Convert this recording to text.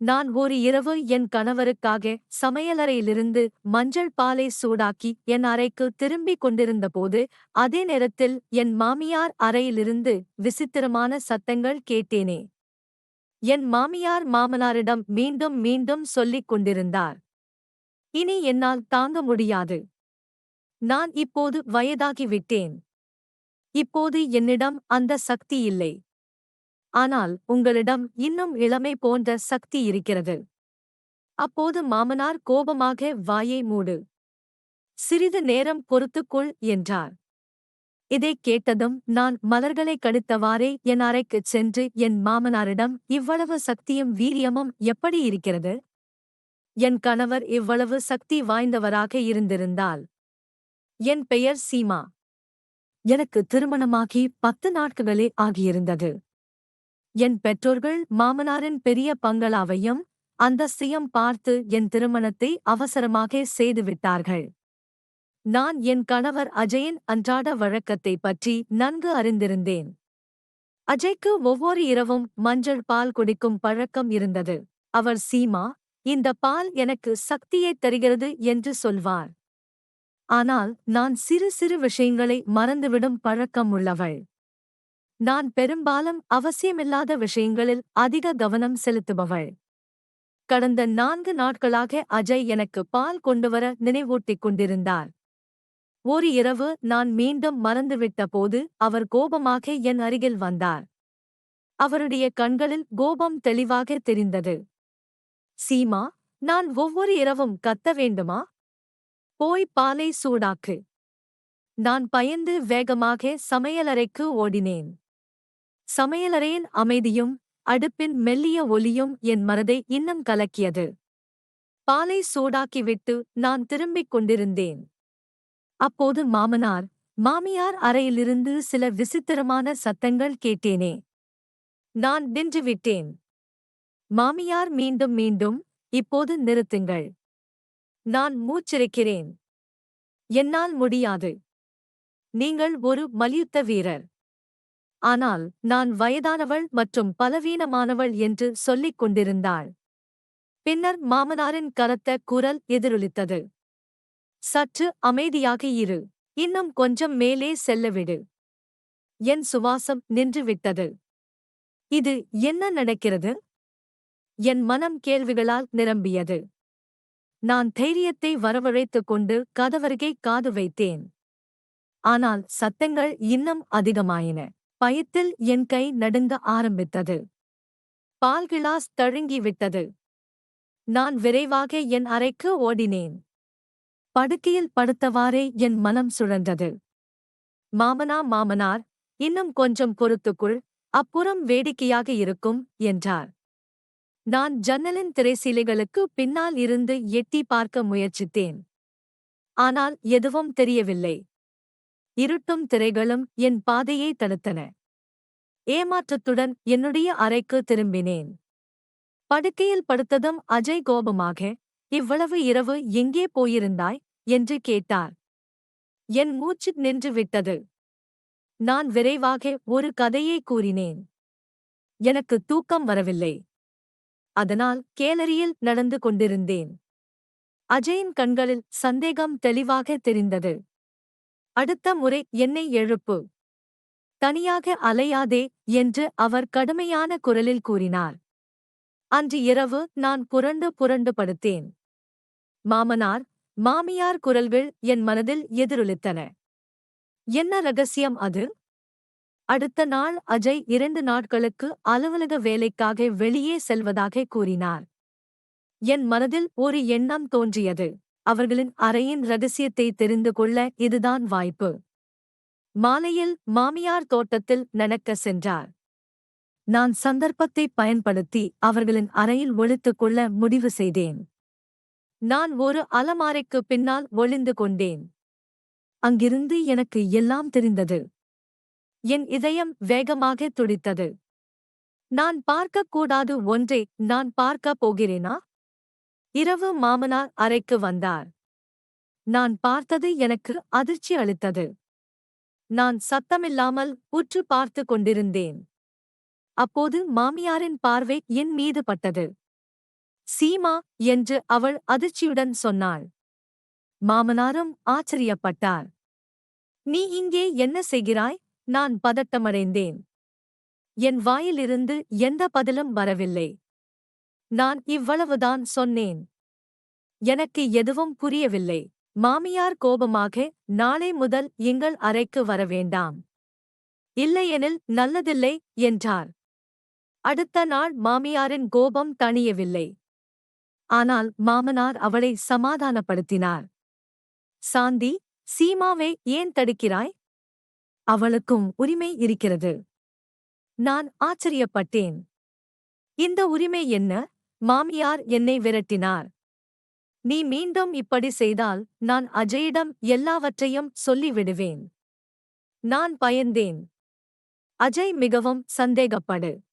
நான் ஒரு இரவு என் கணவருக்காக சமையலறையிலிருந்து மஞ்சள் பாலை சூடாக்கி என் அறைக்கு திரும்பிக் கொண்டிருந்தபோது அதே நேரத்தில் என் மாமியார் அறையிலிருந்து விசித்திரமான சத்தங்கள் கேட்டேனே. என் மாமியார் மாமனாரிடம் மீண்டும் மீண்டும் சொல்லிக் கொண்டிருந்தார். இனி என்னால் தாங்க முடியாது. நான் இப்போது வயதாகிவிட்டேன் இப்போது என்னிடம் அந்த சக்தி இல்லை. ஆனால் உங்களிடம் இன்னும் இளமை போன்ற சக்தி இருக்கிறது. அப்போது மாமனார் கோபமாக வாயை மூடு. சிறிது நேரம் பொறுத்துக்கொள் என்றார். இதைக் கேட்டதும் நான் மலர்களை கடித்தவாறே என் அறைக்குச் சென்று என் மாமனாரிடம் இவ்வளவு சக்தியும் வீரியமும் எப்படி இருக்கிறது? என் கணவர் இவ்வளவு சக்தி வாய்ந்தவராக இருந்திருந்தால். என் பெயர் சீமா. எனக்கு திருமணமாகி பத்து நாட்களே ஆகியிருந்தது. என் பெற்றோர்கள் மாமனாரின் பெரிய பங்களாவையும் அந்தஸ்தையும் பார்த்து என் திருமணத்தை அவசரமாக செய்துவிட்டார்கள். நான் என் கணவர் அஜயின் அன்றாட வழக்கத்தை பற்றி நன்கு அறிந்திருந்தேன். அஜய்க்கு ஒவ்வொரு இரவும் மஞ்சள் பால் குடிக்கும் பழக்கம் இருந்தது. அவர் சீமா இந்த பால் எனக்கு சக்தியைத் தருகிறது என்று சொல்வார். ஆனால் நான் சிறு சிறு விஷயங்களை மறந்துவிடும் பழக்கம் உள்ளவள். நான் பெரும்பாலும் அவசியமில்லாத விஷயங்களில் அதிக கவனம் செலுத்துபவள். கடந்த நான்கு நாட்களாக அஜய் எனக்கு பால் கொண்டுவர நினைவூட்டிக் கொண்டிருந்தார். ஒரு இரவு நான் மீண்டும் மறந்துவிட்ட போது அவர் கோபமாக என் அருகில் வந்தார். அவருடைய கண்களில் கோபம் தெளிவாக தெரிந்தது. சீமா நான் ஒவ்வொரு இரவும் கத்த வேண்டுமா? போய் பாலை சூடாக்கு. நான் பயந்து வேகமாக சமையலறைக்கு ஓடினேன். சமையலறையின் அமைதியும் அடுப்பின் மெல்லிய ஒலியும் என் மனதை இன்னும் கலக்கியது. பாலை சூடாக்கிவிட்டு நான் திரும்பிக் கொண்டிருந்தேன். அப்போது மாமனார் மாமியார் அறையிலிருந்து சில விசித்திரமான சத்தங்கள் கேட்டேனே. நான் நின்றுவிட்டேன் மாமியார் மீண்டும் மீண்டும் இப்போது நிறுத்துங்கள். நான் மூச்சிருக்கிறேன். என்னால் முடியாது. நீங்கள் ஒரு மல்யுத்த வீரர். ஆனால் நான் வயதானவள் மற்றும் பலவீனமானவள் என்று சொல்லிக் கொண்டிருந்தாள். பின்னர் மாமனாரின் கரத்த குரல் எதிரொலித்தது. சற்று அமைதியாக இரு. இன்னும் கொஞ்சம் மேலே செல்லவிடு என் சுவாசம் நின்றுவிட்டது. இது என்ன நடக்கிறது என் மனம் கேள்விகளால் நிரம்பியது. நான் தைரியத்தை வரவழைத்துக் கொண்டு கதவருகே காது வைத்தேன். ஆனால் சத்தங்கள் இன்னும் அதிகமாயின. பயத்தில் என் கை நடுங்க ஆரம்பித்தது. பால் கிளாஸ் தழுங்கிவிட்டது. நான் விரைவாக என் அறைக்கு ஓடினேன். படுக்கையில் படுத்தவாறே என் மனம் சுழன்றது. மாமனா மாமனார் இன்னும் கொஞ்சம் பொறுத்துக்குள் அப்புறம் வேடிக்கையாக இருக்கும் என்றார். நான் ஜன்னலின் திரைசீலைகளுக்கு பின்னால் இருந்து எட்டி பார்க்க முயற்சித்தேன். ஆனால் எதுவும் தெரியவில்லை. இருட்டும் திரைகளும் என் பாதையை தடுத்தன. ஏமாற்றத்துடன் என்னுடைய அறைக்கு திரும்பினேன். படுக்கையில் படுத்ததும் அஜய் கோபமாக இவ்வளவு இரவு எங்கே போயிருந்தாய்? என்று கேட்டார். என் மூச்சு நின்று விட்டது. நான் விரைவாக ஒரு கதையை கூறினேன். எனக்கு தூக்கம் வரவில்லை. அதனால் கேலரியில் நடந்து கொண்டிருந்தேன். அஜயின் கண்களில் சந்தேகம் தெளிவாக தெரிந்தது. அடுத்த முறை என்னை எழுப்பு. தனியாக அலையாதே என்று அவர் கடுமையான குரலில் கூறினார். அன்று இரவு நான் புரண்டு புரண்டு படுத்தேன். மாமனார் மாமியார் குரல்கள் என் மனதில் எதிரொலித்தன. என்ன ரகசியம் அது? அடுத்த நாள் அஜய் இரண்டு நாட்களுக்கு அலுவலக வேலைக்காக வெளியே செல்வதாக கூறினார். என் மனதில் ஒரு எண்ணம் தோன்றியது. அவர்களின் அறையின் ரகசியத்தை தெரிந்து கொள்ள இதுதான் வாய்ப்பு. மாலையில் மாமியார் தோட்டத்தில் நடக்க சென்றார். நான் சந்தர்ப்பத்தை பயன்படுத்தி அவர்களின் அறையில் ஒழித்துக் கொள்ள முடிவு செய்தேன். நான் ஒரு அலமாரைக்கு பின்னால் ஒளிந்து கொண்டேன். அங்கிருந்து எனக்கு எல்லாம் தெரிந்தது. என் இதயம் வேகமாக துடித்தது. நான் பார்க்கக்கூடாது ஒன்றை நான் பார்க்கப் போகிறேனா? இரவு மாமனார் அறைக்கு வந்தார். நான் பார்த்தது எனக்கு அதிர்ச்சி அளித்தது. நான் சத்தமில்லாமல் உற்று பார்த்து கொண்டிருந்தேன். அப்போது மாமியாரின் பார்வை என் மீது பட்டது. சீமா என்று அவள் அதிர்ச்சியுடன் சொன்னாள். மாமனாரும் ஆச்சரியப்பட்டார். நீ இங்கே என்ன செய்கிறாய்? நான் பதட்டமடைந்தேன். என் வாயிலிருந்து எந்த பதிலும் வரவில்லை. நான் இவ்வளவுதான் சொன்னேன். எனக்கு எதுவும் புரியவில்லை. மாமியார் கோபமாக நாளை முதல் எங்கள் அறைக்கு வர வேண்டாம். இல்லையெனில் நல்லதில்லை என்றார். அடுத்த நாள் மாமியாரின் கோபம் தணியவில்லை. ஆனால் மாமனார் அவளை சமாதானப்படுத்தினார். சாந்தி சீமாவை ஏன் தடுக்கிறாய்? அவளுக்கும் உரிமை இருக்கிறது. நான் ஆச்சரியப்பட்டேன். இந்த உரிமை என்ன? மாமியார் என்னை விரட்டினார். நீ மீண்டும் இப்படி செய்தால் நான் அஜயிடம் எல்லாவற்றையும் சொல்லிவிடுவேன். நான் பயந்தேன். அஜய் மிகவும் சந்தேகப்படு.